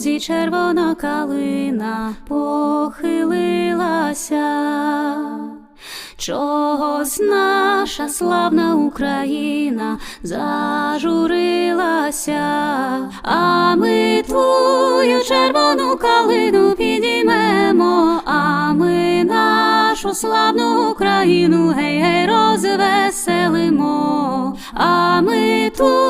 лузі червона калина похилилася. Чогось наша славна Україна зажурилася, а ми твою червону калину підіймемо, а ми нашу славну Україну гей, гей, розвеселимо, а ми твою